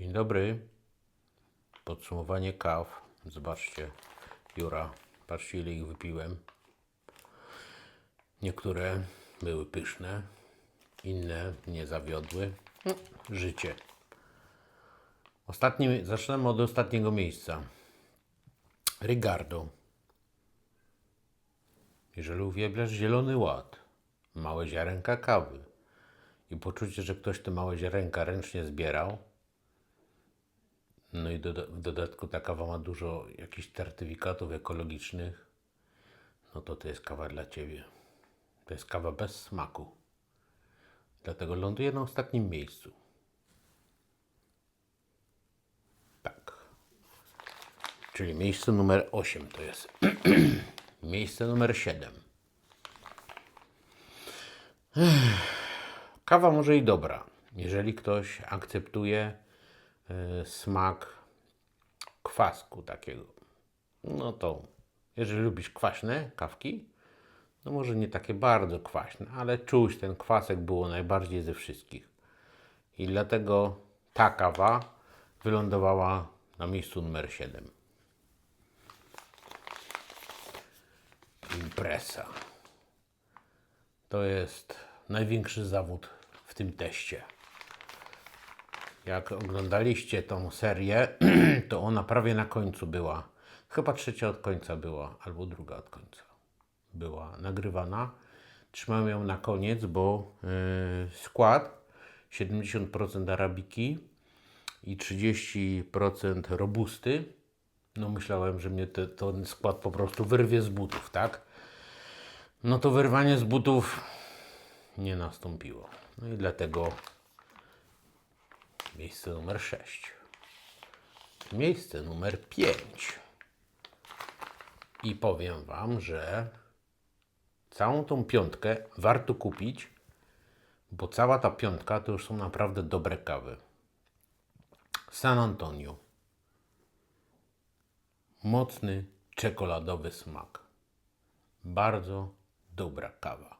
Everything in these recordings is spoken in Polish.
Dzień dobry. Podsumowanie kaw. Zobaczcie, Jura, patrzcie ile ich wypiłem. Niektóre były pyszne, inne nie zawiodły. No, życie. Ostatni, zaczynamy od ostatniego miejsca. Rigardo. Jeżeli uwielbiasz zielony ład, małe ziarenka kawy i poczucie, że ktoś te małe ziarenka ręcznie zbierał, no i doda- w dodatku ta kawa ma dużo jakichś certyfikatów ekologicznych, no to to jest kawa dla Ciebie. To jest kawa bez smaku. Dlatego ląduje na ostatnim miejscu. Tak. Czyli miejsce numer 8 to jest. miejsce numer 7. Kawa może i dobra, jeżeli ktoś akceptuje smak kwasku takiego. No to jeżeli lubisz kwaśne kawki, no może nie takie bardzo kwaśne, ale czuć ten kwasek było najbardziej ze wszystkich. I dlatego ta kawa wylądowała na miejscu numer 7. Impresa. To jest największy zawód w tym teście. Jak oglądaliście tą serię, to ona prawie na końcu była. Chyba trzecia od końca była, albo druga od końca była nagrywana. Trzymałem ją na koniec, bo yy, skład 70% arabiki i 30% robusty. No myślałem, że mnie te, ten skład po prostu wyrwie z butów, tak? No to wyrwanie z butów nie nastąpiło. No i dlatego miejsce numer 6. Miejsce numer 5. I powiem Wam, że całą tą piątkę warto kupić, bo cała ta piątka to już są naprawdę dobre kawy. San Antonio. Mocny czekoladowy smak. Bardzo dobra kawa.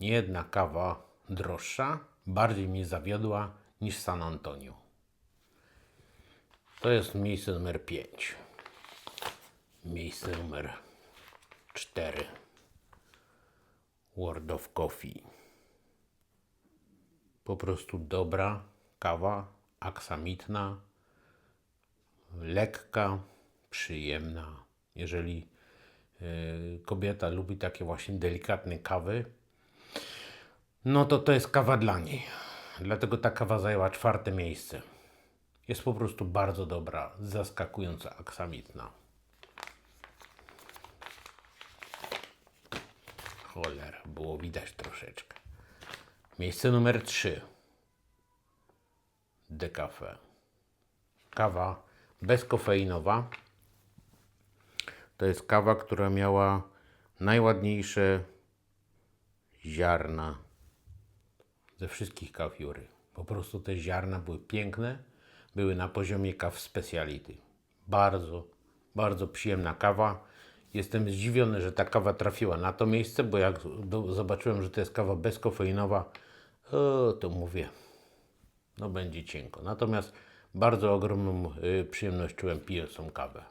Nie jedna kawa droższa bardziej mnie zawiodła niż San Antonio. To jest miejsce numer 5. Miejsce numer 4. World of Coffee. Po prostu dobra kawa, aksamitna, lekka, przyjemna. Jeżeli y, kobieta lubi takie właśnie delikatne kawy, no to to jest kawa dla niej. Dlatego ta kawa zajęła czwarte miejsce. Jest po prostu bardzo dobra, zaskakująco aksamitna. Cholera, było widać troszeczkę. Miejsce numer 3. Decafe. Kawa bezkofeinowa. To jest kawa, która miała najładniejsze ziarna ze wszystkich kaw Jury. Po prostu te ziarna były piękne, były na poziomie kaw speciality. Bardzo, bardzo przyjemna kawa. Jestem zdziwiony, że ta kawa trafiła na to miejsce, bo jak zobaczyłem, że to jest kawa bezkofeinowa, o, to mówię, no będzie cienko. Natomiast bardzo ogromną y, przyjemność czułem pijąc tą kawę.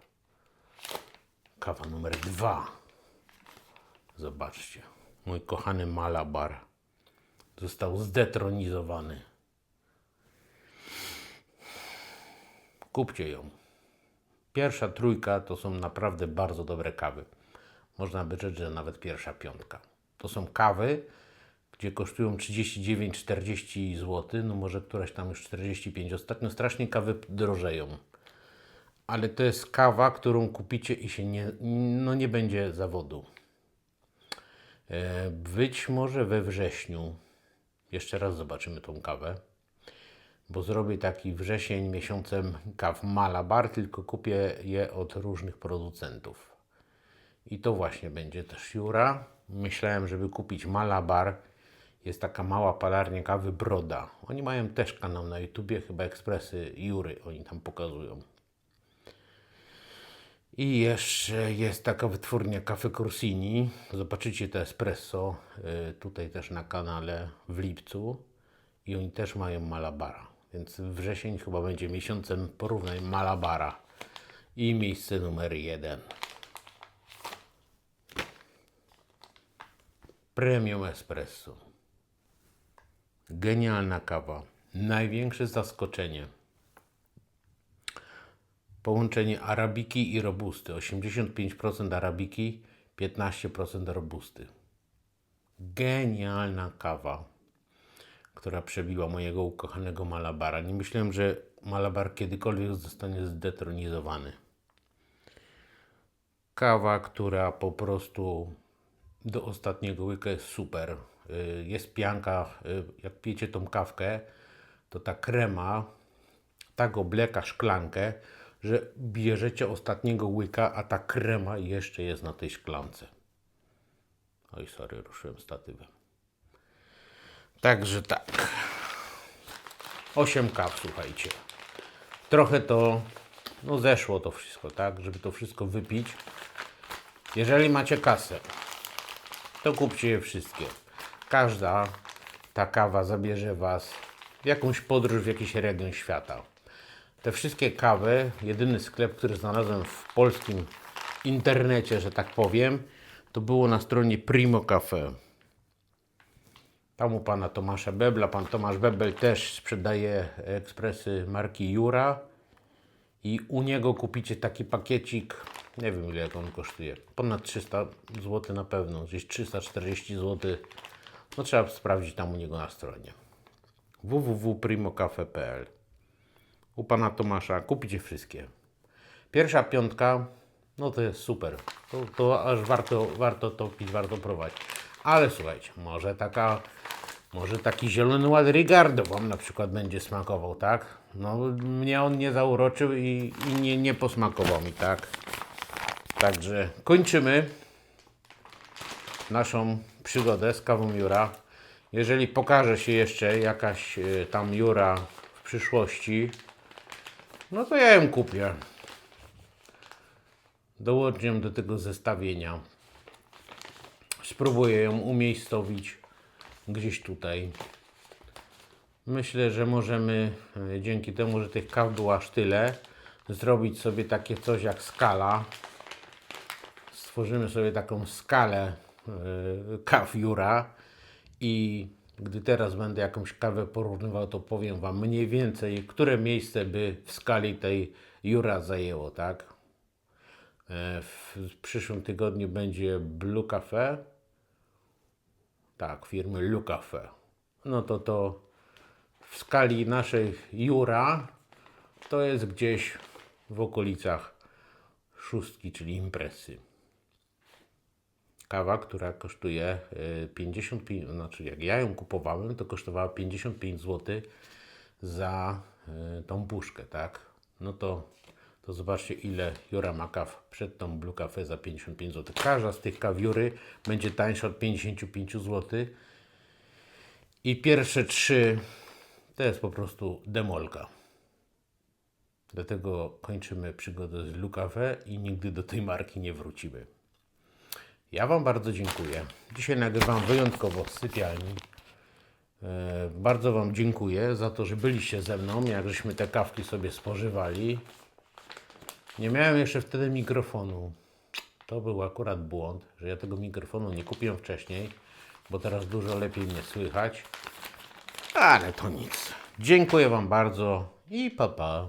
Kawa numer dwa. Zobaczcie, mój kochany Malabar został zdetronizowany. Kupcie ją. Pierwsza trójka to są naprawdę bardzo dobre kawy. Można by rzec, że nawet pierwsza piątka. To są kawy, gdzie kosztują 39-40 zł, no może któraś tam już 45. Ostatnio strasznie kawy drożeją. Ale to jest kawa, którą kupicie i się nie, no nie będzie zawodu. E, Być może we wrześniu jeszcze raz zobaczymy tą kawę, bo zrobię taki wrzesień miesiącem kaw Malabar, tylko kupię je od różnych producentów. I to właśnie będzie też Jura. Myślałem, żeby kupić Malabar. Jest taka mała palarnia kawy Broda. Oni mają też kanał na YouTubie, chyba ekspresy Jury oni tam pokazują. I jeszcze jest taka wytwórnia Cafe Corsini. Zobaczycie to espresso y, tutaj też na kanale w lipcu. I oni też mają Malabara. Więc wrzesień chyba będzie miesiącem porównań Malabara. I miejsce numer jeden. Premium Espresso. Genialna kawa. Największe zaskoczenie. Połączenie arabiki i robusty. 85% arabiki, 15% robusty. Genialna kawa, która przebiła mojego ukochanego Malabara. Nie myślałem, że Malabar kiedykolwiek zostanie zdetronizowany. Kawa, która po prostu do ostatniego łyka jest super. Y, Jest pianka, y, jak pijecie tą kawkę, to ta krema tak obleka szklankę, że bierzecie ostatniego łyka, a ta krema jeszcze jest na tej szklance. Oj, sorry, ruszyłem statywem. Także tak. 8 kaw, słuchajcie. Trochę to, no zeszło to wszystko, tak? Żeby to wszystko wypić. Jeżeli macie kasę, to kupcie je wszystkie. Każda ta kawa zabierze Was w jakąś podróż w jakiś region świata. Te wszystkie kawy, jedyny sklep, który znalazłem w polskim internecie, że tak powiem, to było na stronie Primo Cafe. Tam u pana Tomasza Bebla. Pan Tomasz Bebel też sprzedaje ekspresy marki Jura. I u niego kupicie taki pakiecik, nie wiem ile on kosztuje, ponad 300 zł na pewno, gdzieś 340 zł. No trzeba sprawdzić tam u niego na stronie www.primocafe.pl U pana Tomasza kupicie wszystkie. Pierwsza piątka, no to jest super. To, to aż warto, warto to pić, warto próbować. Ale słuchajcie, może taka, może taki zielony ład Rigardo Wam na przykład będzie smakował, tak? No mnie on nie zauroczył i, i nie, nie posmakował mi, tak? Także kończymy naszą przygodę z kawą Jura. Jeżeli pokaże się jeszcze jakaś e, tam Jura w przyszłości, no to ja ją kupię. Dołączę ją do tego zestawienia. Spróbuję ją umiejscowić gdzieś tutaj. Myślę, że możemy e, dzięki temu, że tych kaw było aż tyle, zrobić sobie takie coś jak skala. Stworzymy sobie taką skalę e, kaw Jura i gdy teraz będę jakąś kawę porównywał, to powiem Wam mniej więcej, które miejsce by w skali tej Jura zajęło, tak? E, W przyszłym tygodniu będzie Blue Cafe. Tak, firmy Lu Cafe. No to to w skali naszej Jura to jest gdzieś w okolicach szóstki, czyli imprezy. Kawa, która kosztuje y, 55, znaczy jak ja ją kupowałem, to kosztowała 55 zł za y, tą puszkę, tak? No to, to zobaczcie ile Jura ma kaw przed tą Blue Cafe za 55 zł. Każda z tych kaw Jury będzie tańsza od 55 zł. I pierwsze trzy to jest po prostu demolka. Dlatego kończymy przygodę z Blue i nigdy do tej marki nie wrócimy. Ja Wam bardzo dziękuję. Dzisiaj nagrywam wyjątkowo z sypialni. E, bardzo Wam dziękuję za to, że byliście ze mną, jak żeśmy te kawki sobie spożywali. Nie miałem jeszcze wtedy mikrofonu. To był akurat błąd, że ja tego mikrofonu nie kupiłem wcześniej, bo teraz dużo lepiej mnie słychać. Ale to nic. Dziękuję Wam bardzo i pa pa.